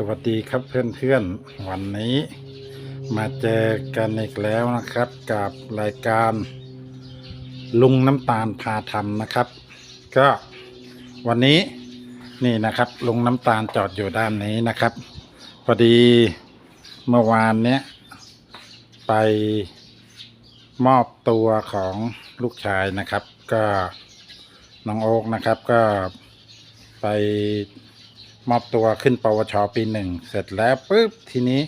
สวัสดีครับเพื่อนๆ วันนี้มาเจอกันอีกแล้วนะครับกับรายการลุงน้ำตาลพาทำนะครับ ก็วันนี้นี่นะครับลุงน้ำตาลจอดอยู่ด้านนี้นะครับ พอดีเมื่อวานเนี้ยไปมอบตัวของลูกชายนะครับ ก็น้องโอ๊กนะครับก็ไป มอบตัวขึ้นปวชปีหนึ่งเสร็จแล้วปุ๊บทีนี้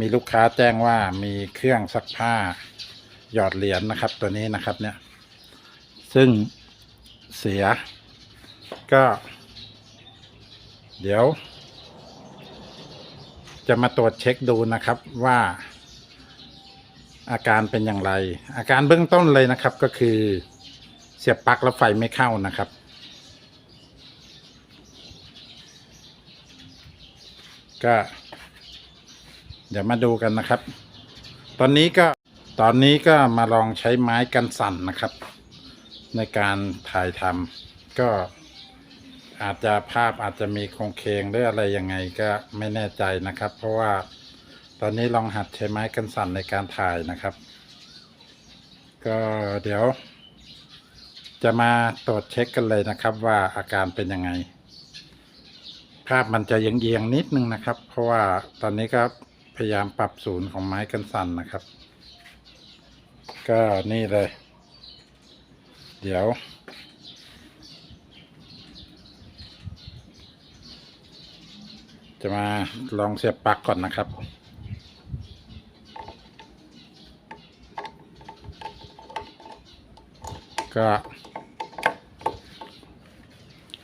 มีลูกค้าแจ้งว่ามีเครื่องซักผ้าหยอดเหรียญนะครับ ตัวนี้นะครับเนี่ย ซึ่งเสียก็ เดี๋ยว จะมาตรวจเช็คดูนะครับว่า อาการเป็นอย่างไร อาการเบื้องต้นเลยนะครับก็คือเสียบปลั๊กแล้วไฟไม่เข้านะครับ ก็ เดี๋ยวมาดูกันนะครับ ตอนนี้ก็ตอนนี้ก็มาลองใช้ไม้กันสั่นนะครับ ในการถ่ายทำก็อาจจะภาพอาจจะมีโครงเคงหรืออะไรยังไงก็ไม่แน่ใจนะครับ เพราะว่าตอนนี้ลองหัดใช้ไม้กันสั่นในการถ่ายนะครับ ก็เดี๋ยว จะมาตรวจเช็คกันเลยนะครับว่าอาการเป็นยังไง ภาพมันจะเอียงๆนิดนึงนะครับ เพราะว่าตอนนี้ก็พยายามปรับศูนย์ของไม้กันสั่นนะครับ ก็นี่เลย เดี๋ยว จะมาลองเสียบปลั๊กก่อนนะครับก็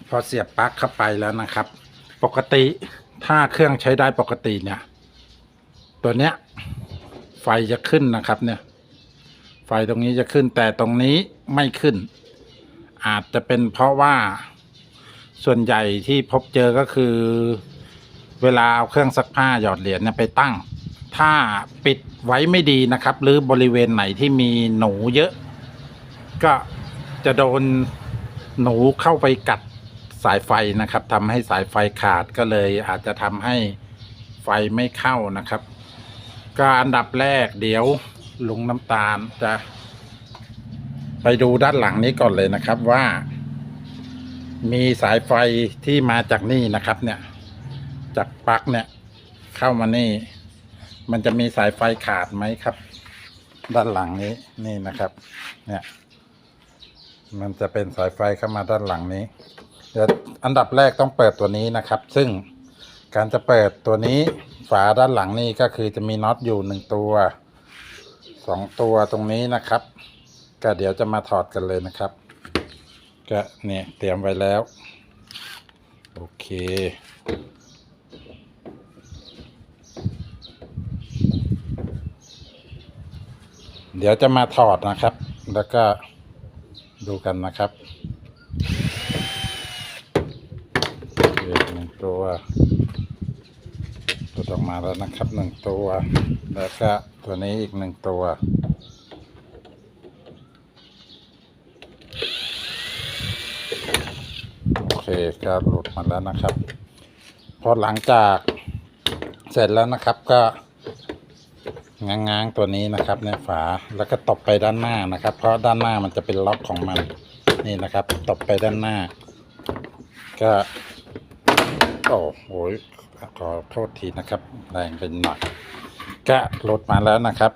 พอเสียบปลั๊กเข้าไปแล้วนะครับ ปกติถ้าเครื่องใช้ได้ปกติเนี่ย ตัวเนี้ย ไฟจะขึ้นนะครับ เนี่ย ไฟตรงนี้จะขึ้น แต่ตรงนี้ไม่ขึ้น อาจจะเป็นเพราะว่าส่วนใหญ่ที่พบเจอก็คือ เวลาเอาเครื่องซักผ้าหยอดเหรียญเนี่ยไปตั้ง ถ้าปิดไว้ไม่ดีนะครับ หรือบริเวณไหนที่มีหนูเยอะ ก็จะโดนหนูเข้าไปกัด สายไฟนะครับทำให้สายไฟขาดก็เลยอาจจะทำให้ไฟไม่เข้านะครับ ก็อันดับแรกเดี๋ยวลุงน้ำตาลจะ ไปดูด้านหลังนี้ก่อนเลยนะครับว่า มีสายไฟที่มาจากนี่นะครับ เนี่ย จากปลั๊กเนี่ย เข้ามานี่ มันจะมีสายไฟขาดไหมครับ ด้านหลังนี้นี่นะครับ เนี่ย มันจะเป็นสายไฟเข้ามาด้านหลังนี้ เดี๋ยวอันดับแรกต้องเปิดตัวนี้นะครับ ซึ่งการจะเปิดตัวนี้ฝาด้านหลังนี่ก็คือจะมีน็อตอยู่หนึ่งตัวสองตัวตรงนี้นะครับ ก็เดี๋ยวจะมาถอดกันเลยนะครับ ก็เนี่ยเตรียมไว้แล้ว โอเคเดี๋ยวจะมาถอดนะครับ แล้วก็ดูกันนะครับเดี๋ยวหนึ่ง ตัว ตัวออกมาแล้วนะครับหนึ่งตัว แล้วก็ตัวนี้อีกหนึ่งตัวโอเคก็หลุดมาแล้วนะครับ พอหลังจากเสร็จแล้วนะครับก็ง้างๆตัวนี้นะครับในฝาแล้วก็ตบไปด้านหน้านะครับ เพราะด้านหน้ามันจะเป็นล็อกของมันนี่นะครับ ตบไปด้านหน้า ก็ โอ้โหขอโทษทีนะครับ แรงเป็นหน่อยก็หลุดมาแล้วนะครับ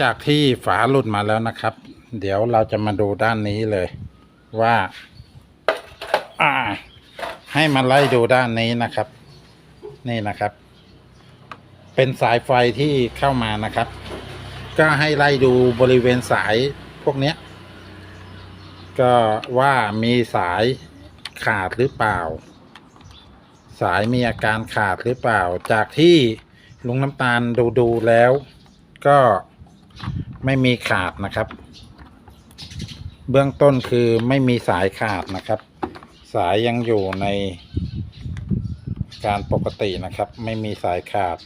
จากที่ฝาหลุดมาแล้วนะครับ เดี๋ยวเราจะมาดูด้านนี้เลย ว่า อ่า ให้มาไล่ดูด้านนี้นะครับ นี่นะครับ เป็นสายไฟที่เข้ามานะครับ ก็ให้ไล่ดูบริเวณสายพวกเนี้ยก็ว่ามีสาย ขาดหรือเปล่า สายมีอาการขาดหรือเปล่า จากที่ลุงน้ำตาลดูดูแล้ว ก็ไม่มีขาดนะครับ เบื้องต้นคือไม่มีสายขาดนะครับ สายยังอยู่ในการปกตินะครับ ไม่มีสายขาด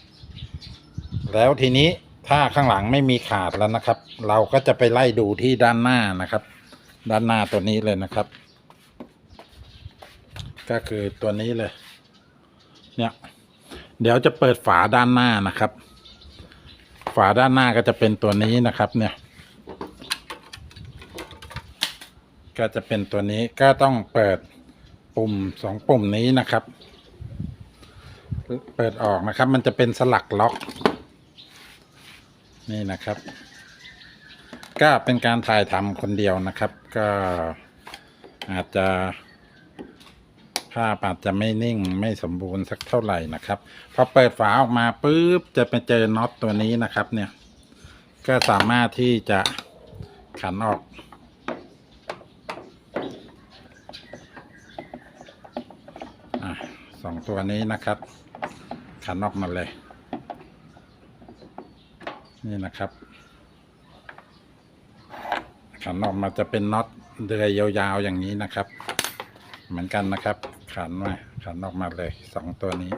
แล้วทีนี้ถ้าข้างหลังไม่มีขาดแล้วนะครับ เราก็จะไปไล่ดูที่ด้านหน้านะครับ ด้านหน้าตัวนี้เลยนะครับ ก็คือตัวนี้เลย เนี่ย เดี๋ยวจะเปิดฝาด้านหน้านะครับ ฝาด้านหน้าก็จะเป็นตัวนี้นะครับ เนี่ย ก็จะเป็นตัวนี้ก็ต้องเปิดปุ่มสองปุ่มนี้นะครับ เปิดออกนะครับ มันจะเป็นสลักล็อก นี่นะครับ ก็เป็นการถ่ายทำคนเดียวนะครับ ก็อาจจะ ภาพอาจจะไม่นิ่งไม่สมบูรณ์สักเท่าไหร่นะครับพอเปิดฝาออกมาปุ๊บจะไปเจอน็อตตัวนี้นะครับ เนี่ย ก็สามารถที่จะขันออกอสองตัวนี้นะครับ ขันออกมาเลย นี่นะครับ ขันออกมาจะเป็นน็อตเดือยยาวๆอย่างนี้นะครับ เหมือนกันนะครับ ขันมาขันออกมาเลยสองตัวนี้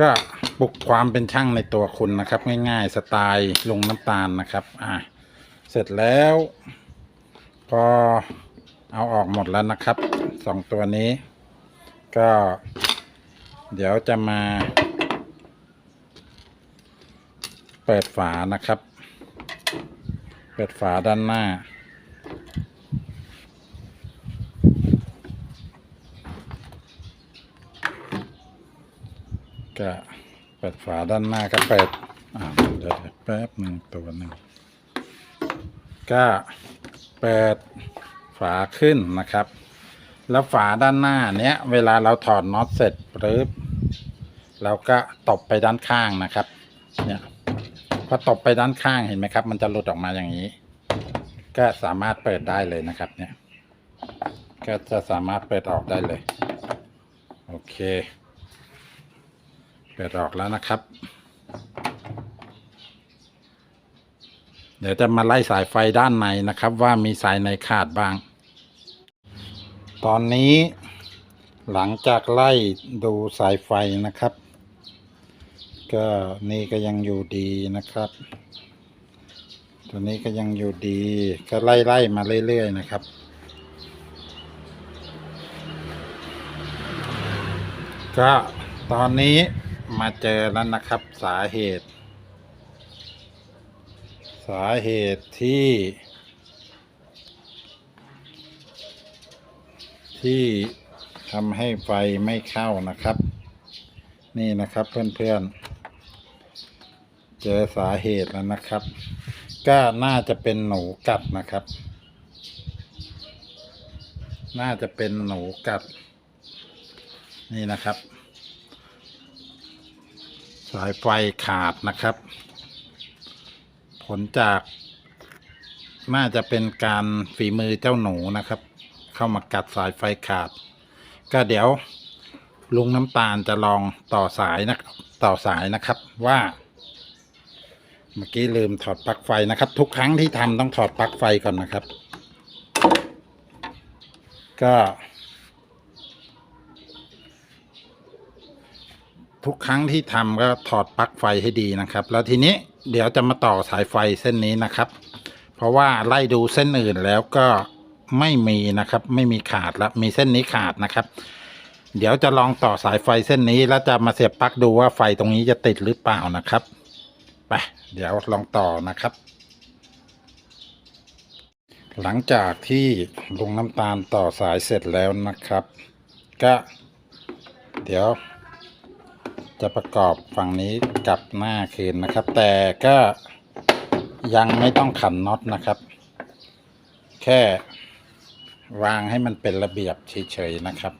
ก็ปลุกความเป็นช่างในตัวคุณนะครับ ง่ายๆ สไตล์ลงน้ำตาลนะครับ อ่าเสร็จแล้ว พอเอาออกหมดแล้วนะครับสองตัวนี้ ก็ เดี๋ยวจะมา เปิดฝานะครับ เปิดฝาด้านหน้า ก็เปิดฝาด้านหน้าก็เปิดอ่าเดี๋ยวแป๊บหนึ่งตัวหนึ่งก็เปิดฝาขึ้นนะครับ แล้วฝาด้านหน้าเนี้ย เวลาเราถอดน็อตเสร็จปึ๊บเราก็ตบไปด้านข้างนะครับ พอตบไปด้านข้างเห็นไหมครับ มันจะหลุดออกมาอย่างนี้ ก็สามารถเปิดได้เลยนะครับ เนี่ย ก็จะสามารถเปิดออกได้เลย โอเค เปิดออกแล้วนะครับ เดี๋ยวจะมาไล่สายไฟด้านในนะครับ ว่ามีสายไหนขาดบ้าง ตอนนี้หลังจากไล่ดูสายไฟนะครับ ก็นี่ก็ยังอยู่ดีนะครับ ตัวนี้ก็ยังอยู่ดี ก็ไล่ไล่มาเรื่อยๆนะครับ ก็ตอนนี้มาเจอแล้วนะครับสาเหตุ สาเหตุที่ ที่ทำให้ไฟไม่เข้านะครับ นี่นะครับเพื่อนๆ เจอสาเหตุแล้วนะครับ ก็น่าจะเป็นหนูกัดนะครับ น่าจะเป็นหนูกัด นี่นะครับ สายไฟขาดนะครับ ผลจาก น่าจะเป็นการฝีมือเจ้าหนูนะครับ เข้ามากัดสายไฟขาด ก็เดี๋ยวลุงน้ำตาลจะลองต่อสายนะต่อสายนะครับว่า เมื่อกี้ลืมถอดปลั๊กไฟนะครับ ทุกครั้งที่ทำต้องถอดปลั๊กไฟก่อนนะครับ ก็ ทุกครั้งที่ทำก็ถอดปลั๊กไฟให้ดีนะครับ แล้วทีนี้เดี๋ยวจะมาต่อสายไฟเส้นนี้นะครับ เพราะว่าไล่ดูเส้นอื่นแล้วก็ไม่มีนะครับ ไม่มีขาดแล้วมีเส้นนี้ขาดนะครับ เดี๋ยวจะลองต่อสายไฟเส้นนี้แล้วจะมาเสียบปลั๊กดูว่าไฟตรงนี้จะติดหรือเปล่านะครับ ไปเดี๋ยวลองต่อนะครับ หลังจากที่ลุงน้ำตาลต่อสายเสร็จแล้วนะครับ ก็เดี๋ยว จะประกอบฝั่งนี้กลับหน้าคืนนะครับ แต่ก็ยังไม่ต้องขันน็อตนะครับ แค่วางให้มันเป็นระเบียบเฉยๆนะครับ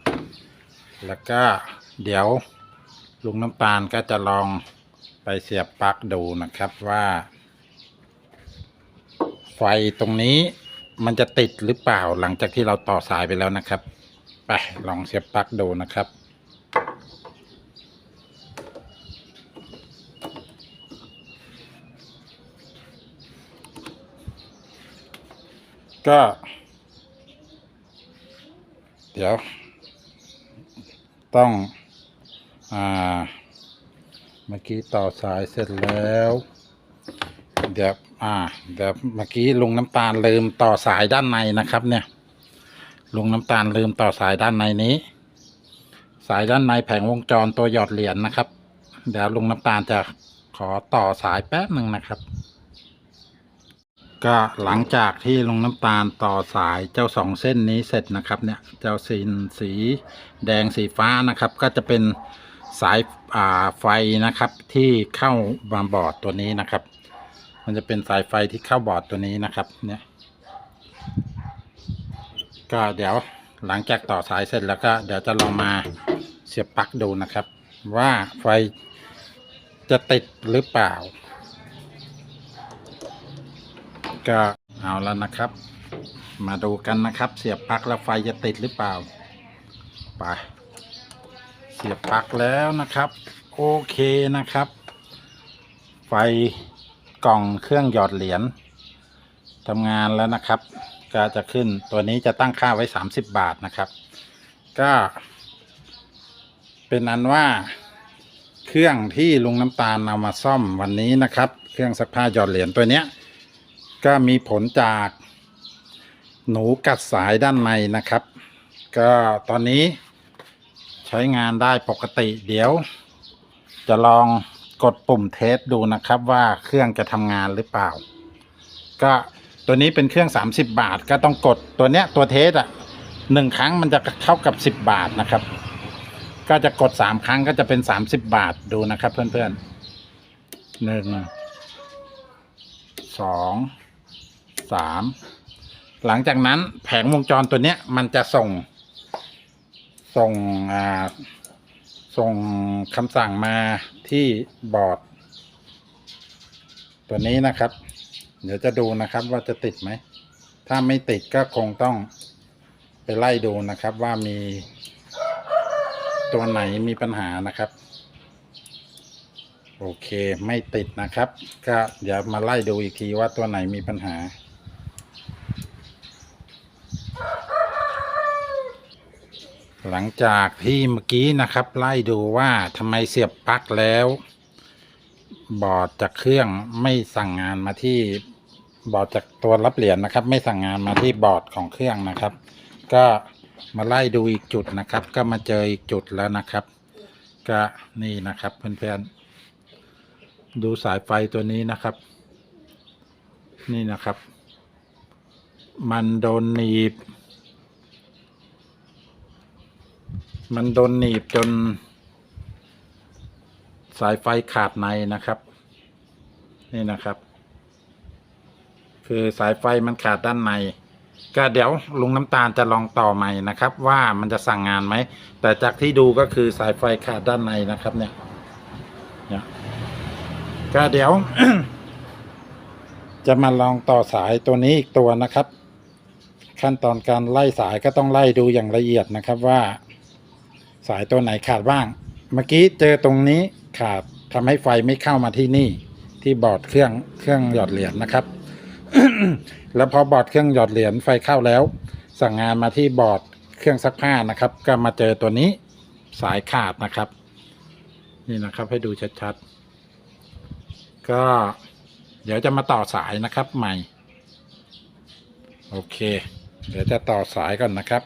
แล้วก็เดี๋ยวลุงน้ำตาลก็จะลอง ไปเสียบปลั๊กดูนะครับว่า ไฟตรงนี้มันจะติดหรือเปล่าหลังจากที่เราต่อสายไปแล้วนะครับ ไปลองเสียบปลั๊กดูนะครับก็ เดี๋ยว ต้อง อ่า เมื่อกี้ต่อสายเสร็จแล้ว เดี๋ยวอ่าเดี๋ยวเมื่อกี้ลุงน้ำตาลลืมต่อสายด้านในนะครับ เนี่ย ลุงน้ำตาลลืมต่อสายด้านในนี้ สายด้านในแผงวงจรตัวหยอดเหรียญนะครับ เดี๋ยวลุงน้ำตาลจะขอต่อสายแป๊บหนึ่งนะครับ ก็หลังจากที่ลุงน้ำตาลต่อสายเจ้าสองเส้นนี้เสร็จนะครับ เนี่ย เจ้าสีสีแดงสีฟ้านะครับ ก็จะเป็น สายาไฟนะครับที่เข้ามาบอร์ดตัวนี้นะครับ มันจะเป็นสายไฟที่เข้าบอร์ดตัวนี้นะครับเนี่ยก็เดี๋ยวหลังจากต่อสายเสร็จแล้วก็เดี๋ยวจะลองมาเสียบปลั๊กดูนะครับ ว่าไฟจะติดหรือเปล่า ก็เอาแล้วนะครับ มาดูกันนะครับ เสียบปลั๊กแล้วไฟจะติดหรือเปล่าไป สียบปลั๊กแล้วนะครับ โอเคนะครับ ไฟกล่องเครื่องหยอดเหรียญทำงานแล้วนะครับ ก็จะขึ้นตัวนี้จะตั้งค่าไว้ 30 บาทนะครับ ก็ เป็นอันว่าเครื่องที่ลุงน้ำตาลเอามาซ่อมวันนี้นะครับ เครื่องซักผ้าหยอดเหรียญตัวเนี้ย ก็มีผลจากหนูกัดสายด้านในนะครับ ก็ตอนนี้ ใช้งานได้ปกติ เดี๋ยว จะลองกดปุ่มเทสดูนะครับว่าเครื่องจะทำงานหรือเปล่า ก็ตัวนี้เป็นเครื่อง 30 บาท ก็ต้องกดตัวเนี้ยตัวเทสอะหนึ่งครั้งมันจะเท่ากับ 10 บาทนะครับ ก็จะกด 3 ครั้งก็จะเป็น 30 บาทดูนะครับ เพื่อนๆหนึ่งสองสามหลังจากนั้นแผงวงจรตัวเนี้ยมันจะส่ง ส่งอ่าส่งคำสั่งมาที่บอร์ด ตัวนี้นะครับ เดี๋ยวจะดูนะครับว่าจะติดไหม ถ้าไม่ติดก็คงต้องไปไล่ดูนะครับว่ามีตัวไหนมีปัญหานะครับ โอเคไม่ติดนะครับ ก็เดี๋ยวมาไล่ดูอีกทีว่าตัวไหนมีปัญหา หลังจากที่เมื่อกี้นะครับ ไล่ดูว่าทำไมเสียบปลั๊กแล้ว บอร์ดจากเครื่องไม่สั่งงานมาที่บอร์ดจากตัวรับเหรียญนะครับ ไม่สั่งงานมาที่บอร์ดของเครื่องนะครับ ก็มาไล่ดูอีกจุดนะครับ ก็มาเจออีกจุดแล้วนะครับ ก็นี่นะครับเพื่อนๆดูสายไฟตัวนี้นะครับ นี่นะครับ มันโดนหนีบ มันโดนหนีบจน สายไฟขาดในนะครับ นี่นะครับ คือสายไฟมันขาดด้านใน ก็เดี๋ยวลุงน้ำตาลจะลองต่อใหม่นะครับ ว่ามันจะสั่งงานไหม แต่จากที่ดูก็คือสายไฟขาดด้านในนะครับ เนี่ยเนี่ยก็เดี๋ยว จะมาลองต่อสายตัวนี้อีกตัวนะครับ ขั้นตอนการไล่สายก็ต้องไล่ดูอย่างละเอียดนะครับว่า สายตัวไหนขาดบ้าง เมื่อกี้เจอตรงนี้ขาดทำให้ไฟไม่เข้ามาที่นี่ ที่บอร์ดเครื่องเครื่องหยอดเหรียญนะครับ แล้วพอบอร์ดเครื่องหยอดเหรียญไฟเข้าแล้ว สั่งงานมาที่บอร์ดเครื่องซักผ้านะครับ ก็มาเจอตัวนี้สายขาดนะครับ นี่นะครับให้ดูชัดๆ ก็เดี๋ยวจะมาต่อสายนะครับใหม่ โอเค เดี๋ยวจะต่อสายก่อนนะครับ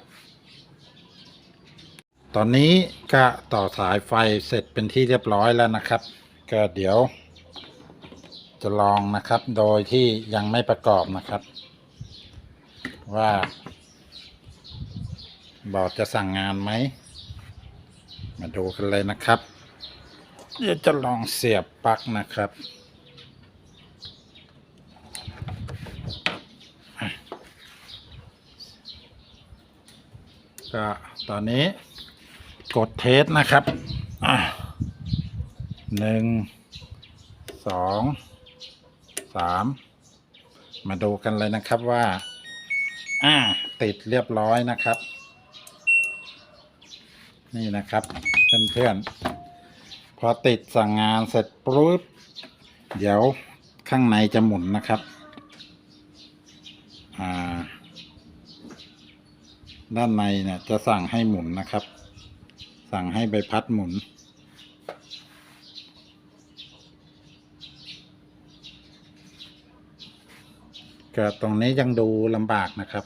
ตอนนี้ก็ต่อสายไฟเสร็จเป็นที่เรียบร้อยแล้วนะครับ ก็เดี๋ยว จะลองนะครับ โดยที่ยังไม่ประกอบนะครับ ว่าบอร์ดจะสั่งงานไหม มาดูกันเลยนะครับเดี๋ยวจะลองเสียบปลั๊กนะครับก็ตอนนี้ กดเทสนะครับหนึ่งสองสามมาดูกันเลยนะครับว่า อ่า ติดเรียบร้อยนะครับ นี่นะครับ เพื่อนๆ พอติดสั่งงานเสร็จปุ๊บ เดี๋ยวข้างในจะหมุนนะครับ อ่า ด้านในเนี่ยจะสั่งให้หมุนนะครับ สั่งให้ใบพัดหมุนก็ตรงนี้ยังดูลำบากนะครับ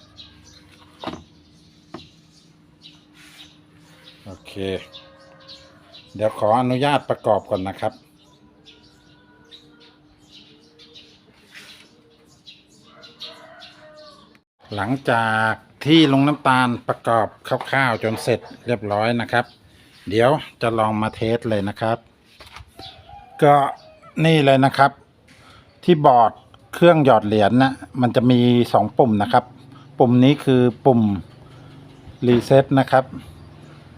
โอเค เดี๋ยวขออนุญาตประกอบก่อนนะครับหลังจากที่ลงน้ำตาลประกอบคร่าวๆจนเสร็จเรียบร้อยนะครับ เดี๋ยวจะลองมาเทสเลยนะครับ ก็นี่เลยนะครับ ที่บอร์ดเครื่องหยอดเหรียญนะมันจะมีสองปุ่มนะครับ ปุ่มนี้คือปุ่มรีเซ็ตนะครับ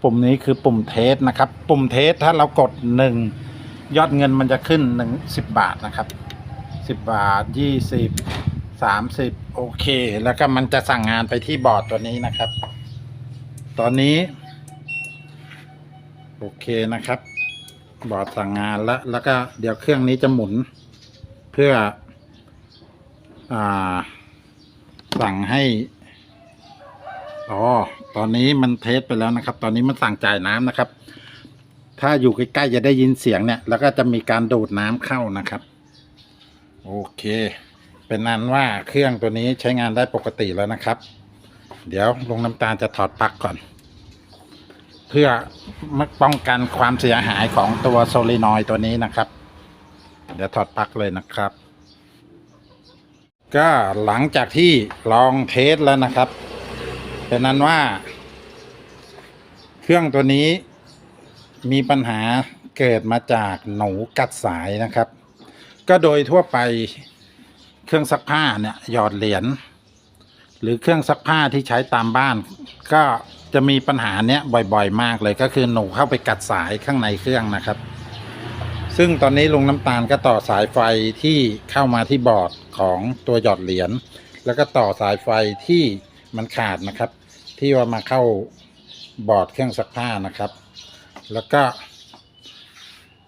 ปุ่มนี้คือปุ่มเทสนะครับ ปุ่มเทสถ้าเรากดหนึ่งยอดเงินมันจะขึ้นหนึ่งสิบบาทนะครับสิบบาทยี่สิบสามสิบโอเค แล้วก็มันจะสั่งงานไปที่บอร์ดตัวนี้นะครับ ตอนนี้ โอเคนะครับ บอร์ดสั่งงานแล้วแล้วก็เดี๋ยวเครื่องนี้จะหมุน เพื่ออ่าสั่งให้อ๋อตอนนี้มันเทสไปแล้วนะครับ ตอนนี้มันสั่งจ่ายน้ำนะครับ ถ้าอยู่ใกล้ๆจะได้ยินเสียงเนี่ย แล้วก็จะมีการดูดน้ำเข้านะครับ โอเค เป็นนั้นว่าเครื่องตัวนี้ใช้งานได้ปกติแล้วนะครับ เดี๋ยวลงน้ำตาลจะถอดปลั๊กก่อน เพื่อป้องกันความเสียหายของตัวโซลินอยตัวนี้นะครับ เดี๋ยวถอดปลั๊กเลยนะครับ ก็หลังจากที่ลองเทสแล้วนะครับเป็นนั้นว่า เครื่องตัวนี้มีปัญหาเกิดมาจากหนูกัดสายนะครับ ก็โดยทั่วไปเครื่องซักผ้าเนี่ยหยอดเหรียญหรือเครื่องซักผ้าที่ใช้ตามบ้าน ก็ จะมีปัญหาเนี้ยบ่อยๆ มากเลยก็คือหนูเข้าไปกัดสายข้างในเครื่องนะครับ ซึ่งตอนนี้ลุงน้ำตาลก็ต่อสายไฟที่เข้ามาที่บอร์ดของตัวหยอดเหรียญแล้วก็ต่อสายไฟที่มันขาดนะครับ ที่ว่ามาเข้าบอร์ดเครื่องซักผ้านะครับ แล้วก็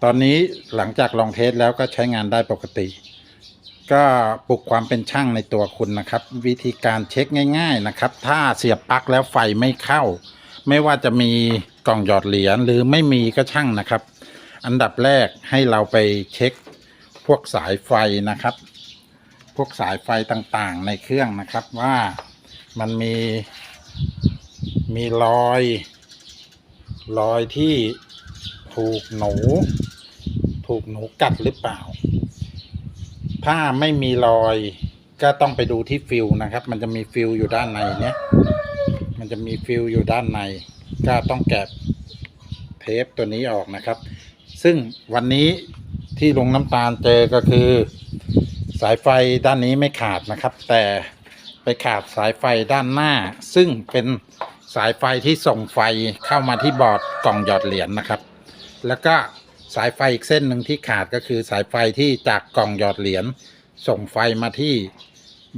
ตอนนี้หลังจากลองเทสแล้วก็ใช้งานได้ปกติ ก็ปลุกความเป็นช่างในตัวคุณนะครับ วิธีการเช็คง่าย ๆนะครับ ถ้าเสียบปลั๊กแล้วไฟไม่เข้า ไม่ว่าจะมีกล่องหยอดเหรียญหรือไม่มีก็ช่างนะครับ อันดับแรกให้เราไปเช็คพวกสายไฟนะครับ พวกสายไฟต่างๆในเครื่องนะครับว่ามันมีมีรอยรอยที่ถูกหนู ถูกหนูกัดหรือเปล่า ถ้าไม่มีรอย ก็ต้องไปดูที่ฟิวนะครับ มันจะมีฟิวอยู่ด้านในเนี้ยมันจะมีฟิวอยู่ด้านใน ก็ต้องแกะเทปตัวนี้ออกนะครับ ซึ่งวันนี้ที่ลงน้ำตาลเจอก็คือ สายไฟด้านนี้ไม่ขาดนะครับ แต่ไปขาดสายไฟด้านหน้า ซึ่งเป็นสายไฟที่ส่งไฟเข้ามาที่บอร์ดกล่องหยอดเหรียญนะครับ แล้วก็ สายไฟอีกเส้นหนึ่งที่ขาดก็คือสายไฟที่จากกล่องหยอดเหรียญส่งไฟมาที่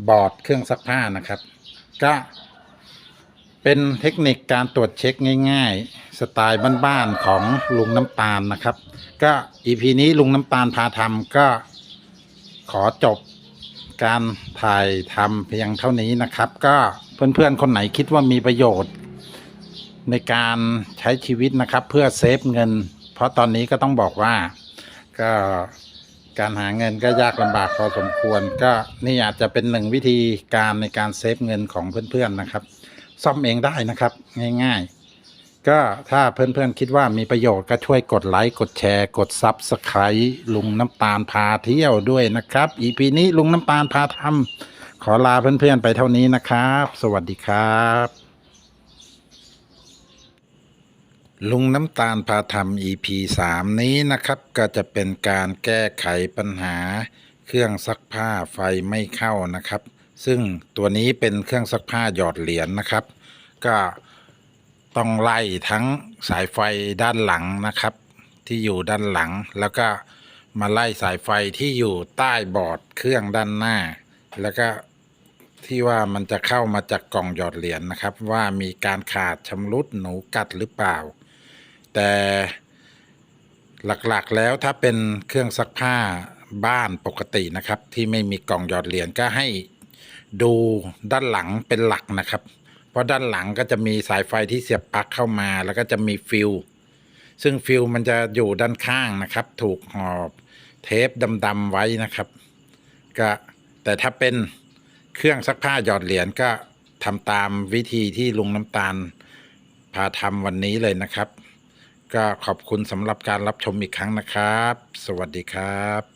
บอร์ดเครื่องซักผ้านะครับ ก็เป็นเทคนิคการตรวจเช็คง่าย ๆ สไตล์บ้านๆของลุงน้ำตาลนะครับ ก็อีพีนี้ลุงน้ำตาลพาทำก็ขอจบการถ่ายทำเพียงเท่านี้นะครับ ก็เพื่อนๆคนไหนคิดว่ามีประโยชน์ ในการใช้ชีวิตนะครับ เพื่อเซฟเงิน ราะตอนนี้ก็ต้องบอกว่าก็การหาเงินก็ยากลำบากพอสมควร ก็นี่อาจจะเป็นหนึ่งวิธีการในการเซฟเงินของเพื่อนๆนะครับ ซ่อมเองได้นะครับง่ายๆ ก็ถ้าเพื่อนๆคิดว่ามีประโยชน์ก็ช่วยกดไลค์กดแชร์ กดซับสไครต์ลุงน้ำตาลพาเที่ยวด้วยนะครับ อีพีนี้ลุงน้ำตาลพาทำขอลาเพื่อนๆไปเท่านี้นะครับ สวัสดีครับ ลุงน้ำตาลพาทำ EP 3 นี้นะครับ ก็จะเป็นการแก้ไขปัญหา เครื่องซักผ้าไฟไม่เข้านะครับ ซึ่งตัวนี้เป็นเครื่องซักผ้าหยอดเหรียญนะครับ ก็ต้องไล่ทั้งสายไฟด้านหลังนะครับ ที่อยู่ด้านหลัง แล้วก็มาไล่สายไฟที่อยู่ใต้บอร์ดเครื่องด้านหน้า แล้วก็ที่ว่ามันจะเข้ามาจากกล่องหยอดเหรียญนะครับ ว่ามีการขาดชำรุดหนูกัดหรือเปล่า แต่หลักๆแล้วถ้าเป็นเครื่องซักผ้าบ้านปกตินะครับ ที่ไม่มีกล่องหยอดเหรียญก็ให้ดูด้านหลังเป็นหลักนะครับ เพราะด้านหลังก็จะมีสายไฟที่เสียบปลั๊กเข้ามา แล้วก็จะมีฟิวซึ่งฟิวมันจะอยู่ด้านข้างนะครับ ถูกห่อเทปดำๆไว้นะครับก็แต่ถ้าเป็นเคเครื่องซักผ้าหยอดเหรียญก็ทำตามวิธีที่ลุงน้ำตาลพาทำวันนี้เลยนะครับ ก็ขอบคุณสำหรับการรับชมอีกครั้งนะครับ สวัสดีครับ